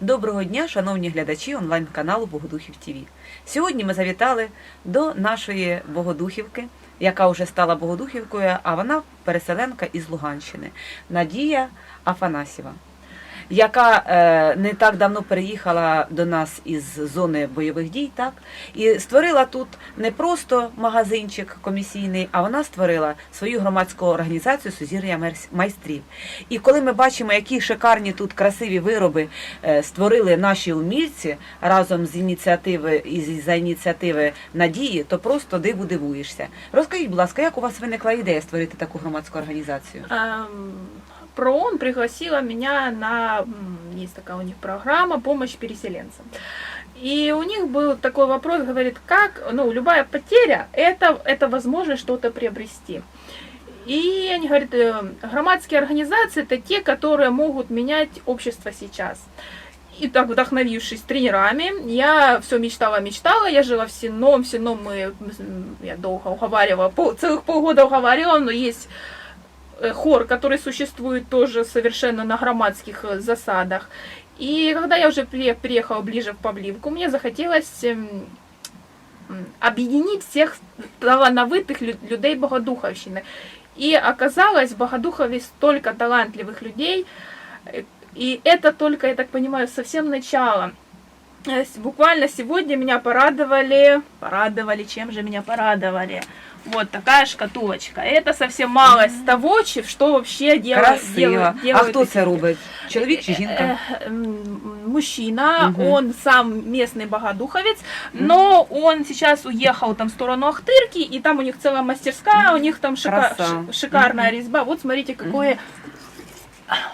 Доброго дня, шановні глядачі онлайн-каналу Богодухів ТВ. Сьогодні ми завітали до нашої Богодухівки, яка вже стала Богодухівкою, а вона переселенка із Луганщини, Надія Афанасєва, яка е, не так давно переїхала до нас із зони бойових дій, так і створила тут не просто магазинчик комісійний, а вона створила свою громадську організацію Сузір'я майстрів. І коли ми бачимо, які шикарні тут красиві вироби е, створили наші умільці разом з ініціативи і за ініціативи Надії, то просто диву дивуєшся. Розкажіть, будь ласка, як у вас виникла ідея створити таку громадську організацію? ПРООН пригласила меня на, есть такая у них программа «Помощь переселенцам». И у них был такой вопрос, говорит, как, ну, любая потеря, это, это возможность что-то приобрести. И они говорят, э, громадские организации это те, которые могут менять общество сейчас. И так вдохновившись тренерами, я все мечтала, мечтала, я жила в Сином, в Сином мы, я долго уговаривала, пол, целых полгода уговаривала, но есть хор, который существует тоже совершенно на громадских э, засадах. И когда я уже при- приехала ближе в Павливку, мне захотелось эм, объединить всех талановитых лю- людей Богодуховщины. И оказалось, в Богодухове столько талантливых людей, э, и это только, я так понимаю, совсем начало. Э, Буквально сегодня меня порадовали, порадовали, чем же меня порадовали? Вот такая шкатулочка. Это совсем малость того, че- что вообще делают, Красиво. делают, А хто це робить? Чоловік чи Э, жінка? э, Мужчина, Мгм. он сам местный богодуховец, но он сейчас уехал там в сторону Ахтырки, и там у них целая мастерская, у них там шика- шикарная резьба. Вот смотрите, какое...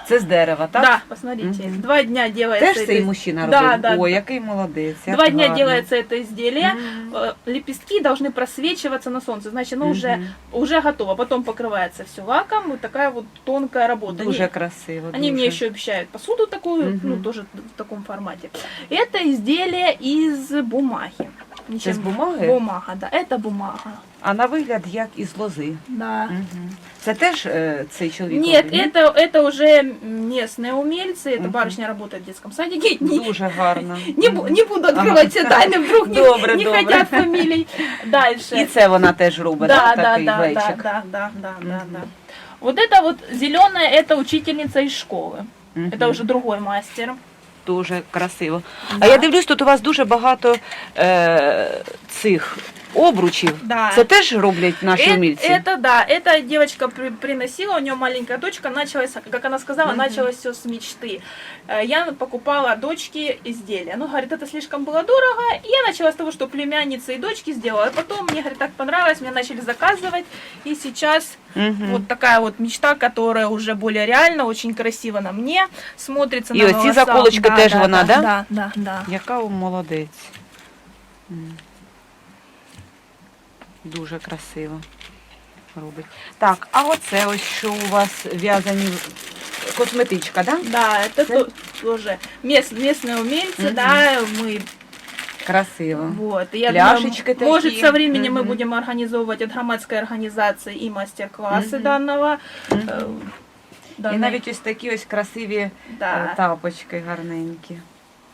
Це з дерева, так? Да, посмотрите, Мгм. два дня делается... Теж цей это- мужчина Да, робив? да, О, який молодець. як Два дня гарно. делается это изделие. М. Э, Лепестки должны просвечиваться на солнце, значит, оно уже, Мгм. уже готово. Потом покрывается все лаком, вот такая вот тонкая работа. Дуже Не- красиво. Они мне дуже. еще обещают посуду такую, Мгм. ну тоже в таком формате. Это изделие из бумаги. З бумаги? Бумага, да, это бумага. А на вигляд як із лози. Да. Мгм. Це теж е, цей чоловік? Нет, робить, ні? это, это уже местные умельцы, это Мгм. барышня работает в детском садике. Не, Дуже гарно. не, бу- не буду открывать все тайны, вдруг не, Добре, не добре. хотят фамилий. Дальше. І це вона теж робить, да, так, да, такий да, да, глечик? да, да, да, да, Мгм. да. Вот это вот зеленая, это учительница из школы. Мгм. Это уже другой мастер. Дуже красиво. А Да. я дивлюсь, тут у вас дуже багато е, цих обручів. Да. Це теж роблять наші Э- умільці? Это да, эта девочка при- приносила, у нее маленькая дочка, началась, как она сказала, Мгм. началось все с мечты. Э, Я покупала дочке изделия. Ну, говорит, это слишком было дорого. И я начала с того, что племянница и дочки сделала. А потом мне, говорит, так понравилось, мне начали заказывать. И сейчас Мгм. вот такая вот мечта, которая уже более реальна, очень красиво на мне, смотрится И на вот эти волосах. заколочки Да, теж да, вона, да? Да, да, да. Яка ви молодець. М. Дуже красиво робить. Так, а оце ось що у вас в'язані косметичка, да? Да, это Да? то- тоже мест, местные умельцы, Мгм. да, мы Красиво. Вот, и я Пляшечки думаю, может, такие. со временем мы Мгм. будем организовывать от громадской организации и мастер-классы Мгм. данного. Мгм. э, І данной- навіть ось такі ось красиві е, да, тапочки гарненькі.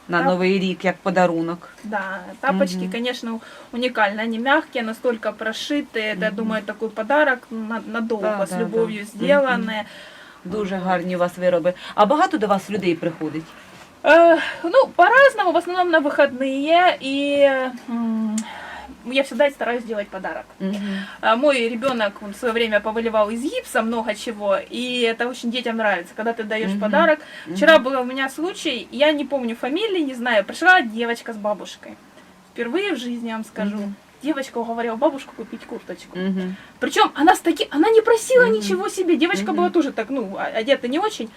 На Тап- Новий рік, як подарунок. да, тапочки, Мгм. конечно, уникальные, они мягкие, настолько прошитые, это, я Мгм. думаю, такой подарок на- надолго, Да, с да, любовью да. сделанные. Дуже гарні у вас вироби. А багато до вас людей приходить? Э, ну, по-разному, в основном на выходные, и м, я всегда стараюсь сделать подарок. А Мой ребенок он в свое время повыливал из гипса много чего, и это очень детям нравится, когда ты даешь Мгм. подарок. Мгм. Вчера был у меня случай, я не помню фамилии, не знаю, пришла девочка с бабушкой. Впервые в жизни, я вам скажу. Мгм. Девочка уговорила бабушку купить курточку. Мгм. Причем она с таки, она не просила Мгм. ничего себе. Девочка Мгм. была тоже так, ну, одета не очень.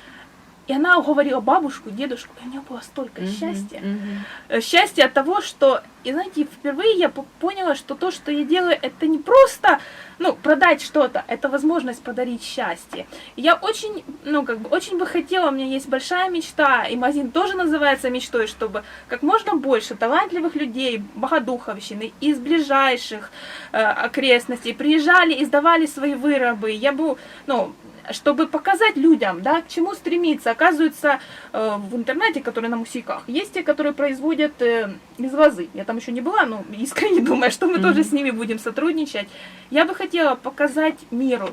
И она уговорила бабушку, дедушку, и у нее было столько Мгм. счастья Мгм. э, счастье от того, что, и знаете, впервые я по- поняла, что то, что я делаю, это не просто, ну, продать что-то, это возможность подарить счастье. И я очень, ну, как бы, очень бы хотела, у меня есть большая мечта, и магазин тоже называется мечтой, чтобы как можно больше талантливых людей, богодуховщины из ближайших э, окрестностей приезжали и сдавали свои вырабы. Я бы, ну, чтобы показать людям, да, к чему стремиться. Оказывается, э, в интернете, который на мусиках, есть те, которые производят э, из лозы. Я там еще не была, но искренне думаю, что мы Мгм. тоже с ними будем сотрудничать. Я бы хотела показать миру,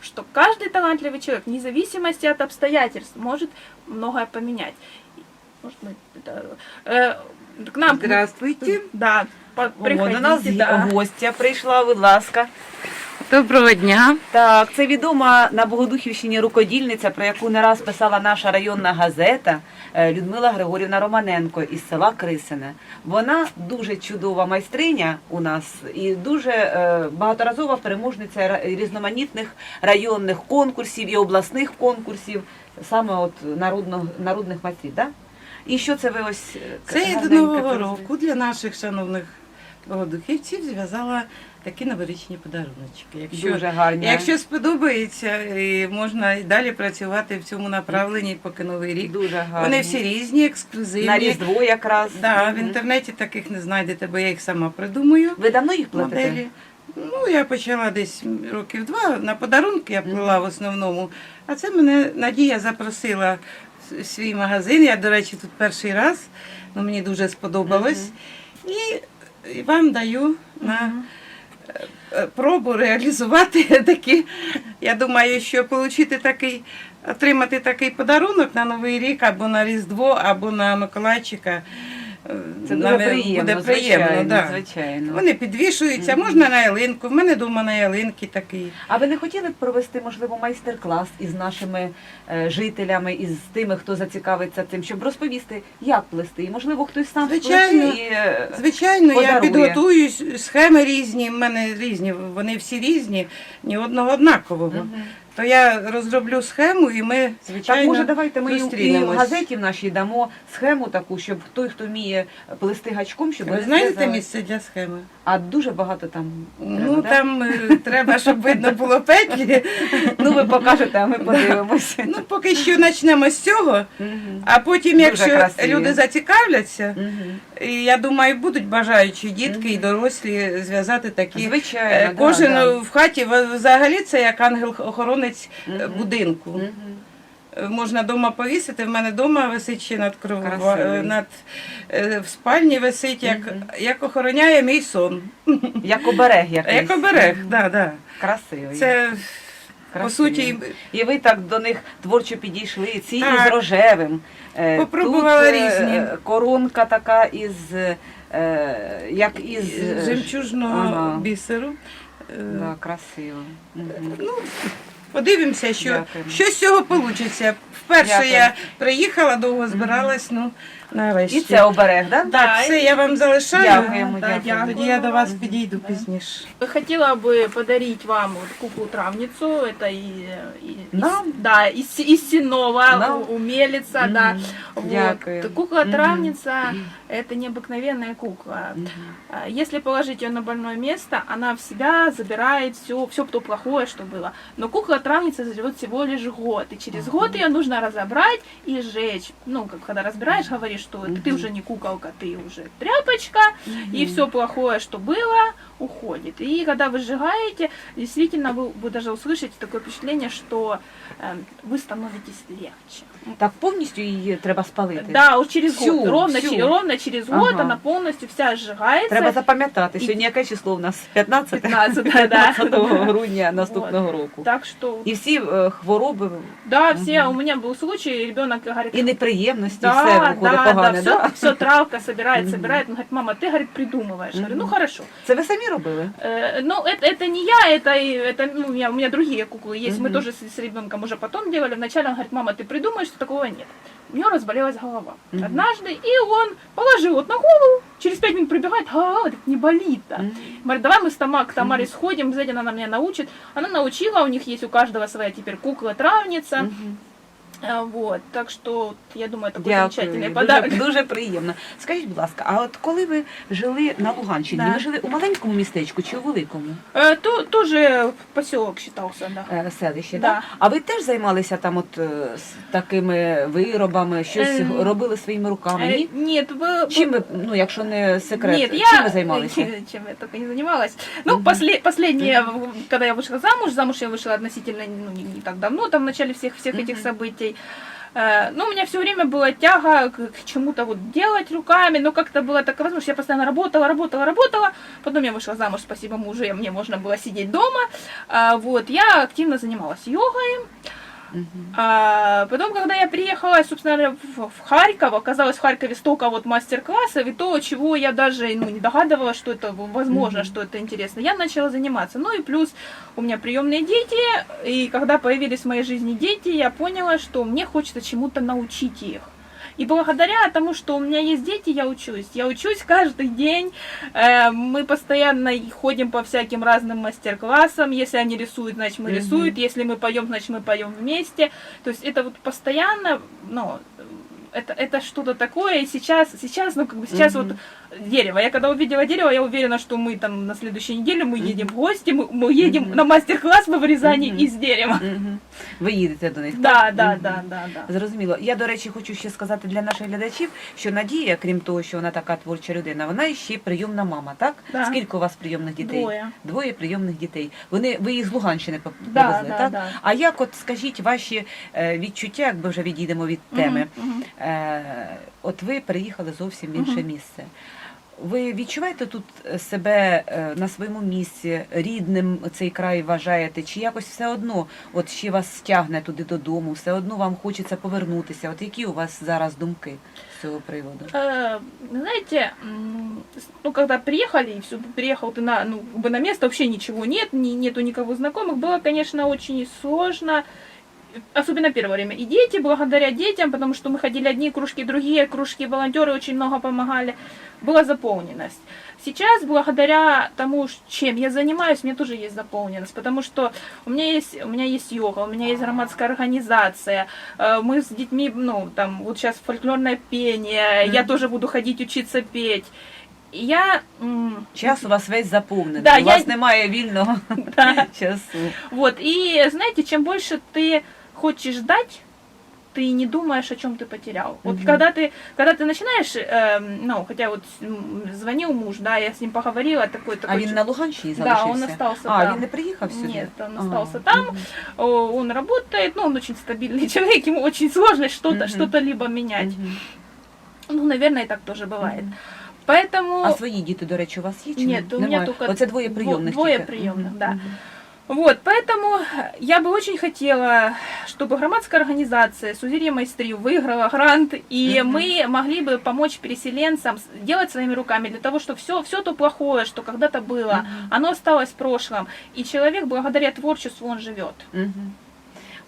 что каждый талантливый человек, вне зависимости от обстоятельств, может многое поменять. Может быть, это, э, к нам... Здравствуйте. Да, по- О, до нас приходите, да. гостя прийшла, будь ласка. Доброго дня. Так, це відома на Богодухівщині рукодільниця, про яку не раз писала наша районна газета е, Людмила Григорівна Романенко із села Крисине. Вона дуже чудова майстриня у нас і дуже е, багаторазова переможниця різноманітних районних конкурсів і обласних конкурсів, саме от народного, народних майстрів. Да? І що це ви ось е, Це до Нового року для наших шановних богодухівців зв'язала такі новорічні подаруночки. Якщо, Дуже гарні. якщо сподобається, і можна і далі працювати в цьому направленні, поки новий рік. Дуже гарні. Вони всі різні, ексклюзивні. на Різдво якраз. Да, в інтернеті таких не знайдете, бо я їх сама придумую. Ви давно їх платите? Моделі. Ну, я почала десь років два. На подарунки я плела в основному. А це мене Надія запросила в свій магазин. Я, до речі, тут перший раз. Ну, мені дуже сподобалось. І, і вам даю на е, пробу реалізувати такі. Я думаю, що отримати такий, отримати такий подарунок на Новий рік або на Різдво, або на Миколайчика. Це дуже наве- приємно, буде приємно. звичайно, да. звичайно. Вони підвішуються, можна на ялинку. В мене вдома на ялинки такий. А ви не хотіли б провести, можливо, майстер-клас із нашими е, жителями, із тими, хто зацікавиться цим, щоб розповісти, як плести? І, можливо, хтось сам Звичайно. і е, Звичайно, я Подарує. підготую схеми різні, в мене різні, вони всі різні, ні одного однакового. Мгм. То я розроблю схему і ми, звичайно, Так, може, давайте ми і в- газеті в нашій дамо схему таку, щоб той, хто вміє плести гачком, щоб Ви знаєте місце для схеми? А дуже багато там. Ну треба, там е, треба, щоб видно було петлі. ну ви покажете, а ми подивимося. Ну поки що почнемо з цього, а потім, якщо люди зацікавляться, і я думаю, будуть бажаючі дітки і дорослі зв'язати такі. Звичайно, Е, Кожен в хаті взагалі це як ангел-охоронець е, Мгм. будинку. Мгм. Е, Можна вдома повісити. В мене вдома висить ще над кров... Над е, в спальні висить, як, Мгм. як охороняє мій сон. Як оберег якийсь. Як оберег, Мгм. да, да. Красивий. Це по суті І ви так до них творчо підійшли. Ці Так. із рожевим. Е, Попробувала Тут, е, різні. Коронка така із е, як із жемчужного ага. бісеру. Е, Да, красиво. Ну, подивимося, що, Дякуємо. що з цього вийде. Вперше Дякую. я приїхала, довго збиралась, ну нарешті. І це оберег, так? Да? Так, все, я вам залишаю. Дякуємо, Да, дякуємо. Тоді я до вас підійду пізніше. Хотела бы подарить вам вот куклу-травницу, это и, и- Нам? из, да, из, из Синова, Нам? у- умелица, да. Мгм. Вот. Дякую. Кукла-травница это необыкновенная кукла. Мгм. А, Если положить ее на больное место, она в себя забирает все, все то плохое, что было. Но кукла-травница живет всего лишь год, и через год ее нужно разобрать и сжечь. Ну, как когда разбираешь, говоришь, что это ты Мгм. уже не куколка, ты уже тряпочка, и Мгм. все плохое, что было, уходит. И когда вы сжигаете, действительно вы, вы даже услышите такое впечатление, что э, вы становитесь легче. Так повністю її треба спалити. Да, вот через Всю, год, ровно, всю. че- ровно через год Ага. она полностью вся сжигается. Треба запам'ятати. І- Сьогодні яке число у нас? 15? 15, да, 15 да. грудня наступного року. Так что, І всі е, хвороби, да, все, Мгм. у меня был случай, ребенок говорит, і неприємності, да, все да, виходить да, погане, все, да? все травка собирает, собирает. Он говорит, мама, ты, говорит, придумываешь. Я говорю, ну хорошо. Це ви самі робили? Э, ну, это, это не я, это, это ну, у, меня, у меня другие куклы есть. Мы тоже с, с ребенком уже потом делали. Вначале он говорит, мама, ты придумаешь, что такого нет. У него разболелась голова. Однажды, и он положил вот на голову, через пять минут прибегает, голова говорит, не болит-то. Говорит, давай мы с Тома, к Тамаре сходим, сзади она меня научит. Она научила, у них есть у каждого своя теперь кукла-травница. Мгм. А, Вот, так что я думаю, такой Дякую. замечательный подарок. Дуже, дуже приємно. Скажіть, будь ласка, а от коли ви жили на Луганщині, Да. ви жили у маленькому містечку чи у великому Э, то- тоже поселок считался, да. е, селищі? Да. Так? А ви теж займалися там от е, з такими виробами, щось Ем, робили своїми руками? Э, Ні? Нет, вы... Чим ви, ну якщо не секрет, Нет, чим я ви займалися? чем я только не занималась. Ну, Мгм. после, последнее, когда я вышла замуж, замуж я вышла относительно ну, не, не так давно, там в начале всех, всех этих Мгм. событий. Э, Ну, у меня все время была тяга к, чему-то вот делать руками, но как-то была такая возможность, я постоянно работала, работала, работала. Потом я вышла замуж, спасибо мужу, и мне можно было сидеть дома. А, Вот, я активно занималась йогой. А, потом, когда я приехала, собственно, в, в Харьков, оказалось в Харькове столько вот мастер-классов, и то, чего я даже ну, не догадывалась, что это возможно, Мгм. что это интересно, я начала заниматься. Ну и плюс у меня приемные дети, и когда появились в моей жизни дети, я поняла, что мне хочется чему-то научить их. И благодаря тому, что у меня есть дети, я учусь. Я учусь каждый день. Э, Мы постоянно ходим по всяким разным мастер-классам. Если они рисуют, значит мы рисуют. Если мы поем, значит мы поем вместе. То есть это вот постоянно, ну, это, это что-то такое. И сейчас, сейчас, ну, как бы сейчас вот дерево. Я когда увидела дерево, я уверена, что мы там на следующей неделе мы Мгм. едем в гости, мы, мы едем Мгм. на мастер-класс по вырезанию Мгм. из дерева. Мгм. Ви їдете до них? Да, так? да, Мгм. да, да, да. Зрозуміло. Я, до речі, хочу ще сказати для наших глядачів, що Надія, крім того, що вона така творча людина, вона ще прийомна мама, так? Да. Скільки у вас прийомних дітей? Двоє. Двоє прийомних дітей. Вони ви їх з Луганщини поп- Да, привезли, да, так? да. А як от скажіть ваші е, відчуття, якби вже відійдемо від теми? Мгм, мгм. Е, от ви переїхали зовсім в інше Мгм. місце. Ви відчуваєте тут себе е, на своєму місці, рідним цей край вважаєте, чи якось все одно от ще вас стягне туди додому, все одно вам хочеться повернутися? От які у вас зараз думки з цього приводу? Э, Знаете, м, с- ну когда приехали, и все, приехал ты на, ну, как бы на место, вообще ничего нет, ни, нету никого знакомых, было, конечно, очень сложно, Особенно первое время. И дети, благодаря детям, потому что мы ходили одни кружки, другие кружки, волонтеры очень много помогали, была заполненность. Сейчас, благодаря тому, чем я занимаюсь, меня тоже есть заполненность, потому что у меня есть, у меня есть йога, у меня есть громадская организация, э, мы с детьми, ну, там, вот сейчас фольклорное пение, я Мгм. тоже буду ходить учиться петь. Я, м, Час у вас весь заповнений, Да, у вас я- немає вільного да, часу. вот, и знаете, чем больше ты хочешь дать, ты не думаешь, о чем ты потерял. Вот Мгм. когда ты, когда ты начинаешь, эм, ну, хотя вот м, звонил муж, да, я с ним поговорила, такой, такой А він на Луганщині Да, залишився? он остался А, там. він не приїхав сюди? Нет, он А, остался там. мгм. О, он работает, ну, он очень стабильный человек, ему очень сложно что-то, Мгм. что-то либо менять. Мгм. Ну, наверное, и так тоже бывает. Мгм. Поэтому... А свої діти, до речі, у вас є чи Нет, ні? у меня Немає? только Оце двоє дво- прийомних двоє тільки. прийомних, Мгм. да. Мгм. Вот, поэтому я бы очень хотела, чтобы громадская организация Сузирье Майстрів выиграла грант, и Мгм. мы могли бы помочь переселенцам с- делать своими руками для того, чтобы все, все то плохое, что когда-то было, Мгм. оно осталось в прошлом, и человек благодаря творчеству он живет. Мгм.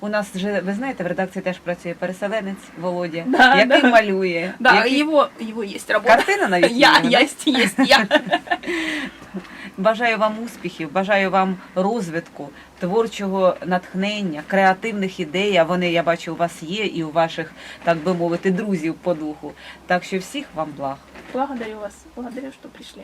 У нас вже, ви знаєте, в редакції теж працює переселенець Володя, Да, який да. малює. Да, який- его, его есть работа. Картина навіть Я, є, да? есть, есть я. Бажаю вам успіхів, бажаю вам розвитку, творчого натхнення, креативних ідей. А вони, я бачу, у вас є і у ваших, так би мовити, друзів по духу. Так що всіх вам благ. Благодарю вас, благодарю, що пришли.